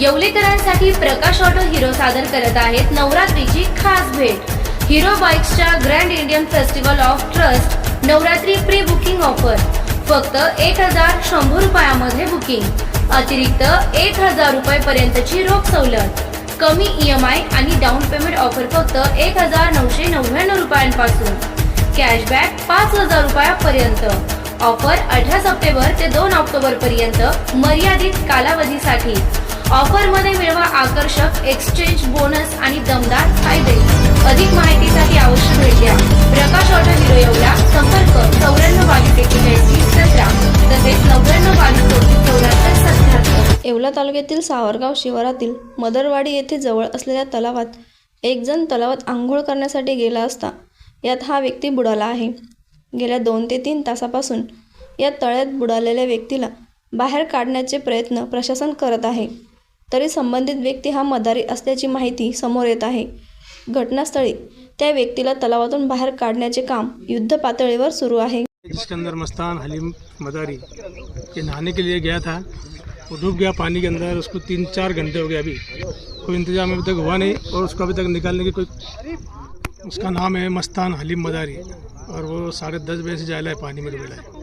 येवलेकरांसाठी प्रकाश auto hero सादर करत आहेत नवरात्रीची खास भेट. Hero बाईक्सच्या grand Indian festival of trust Navratri pre booking offer फक्त एक हजार शंभर रुपयामध्ये बुकिंग अतिरिक्त एक हजार रुपये पर्यंतची रोख सवलत. कमी ई एम आय आणि डाऊन पेमेंट ऑफर फक्त एक हजार नऊशे नव्याण्णव रुपयांपासून. कॅशबॅक पाच हजार रुपयापर्यंत. ऑफर अठरा सप्टेंबर ते दोन ऑक्टोबर पर्यंत मर्यादित कालावधीसाठी. ऑफरमध्ये मिळवा आकर्षक एक्सचेंज बोनस आणि दमदार फायदे. अधिक माहितीसाठी आवश्यक भेट द्या प्रकाश ऑटो हिरो एवढा संपर्क चौऱ्याण्णव बावीस एक्केचाळीस सतरा. तसेच नव्याण्णव बावीस चौऱ्याहत्तर सत्याहत्तर. येवला तालुक्यातील सावरगाव शिवारातील मदरवाडी येथे जवळ असलेल्या तलावात एक जण तलावात आंघोळ करण्यासाठी गेला असता. यात हा व्यक्ती बुडाला आहे. गेल्या दोन ते तीन तासापासून या तळ्यात बुडालेल्या व्यक्तीला बाहेर काढण्याचे प्रयत्न प्रशासन करत आहे. तरी संबंधित व्यक्ती हा मदारी असल्याची माहिती समोर येत आहे. घटनास्थळी त्या व्यक्तीला तलावातून बाहेर काढण्याचे काम युद्ध पातळीवर सुरू आहे. जिसके अंदर मस्तान हलीम मदारी ये नहाने के लिए गया था. वो डूब गया पानी के अंदर उसको तीन चार घंटे हो गए अभी। कोई इंतजाम अभी तक हुआ नहीं और उसको अभी तक निकालने की कोई उसका नाम है मस्तान हलीम मदारी और वो साढ़े दस बजे से जाला है पानी में डूबेला है।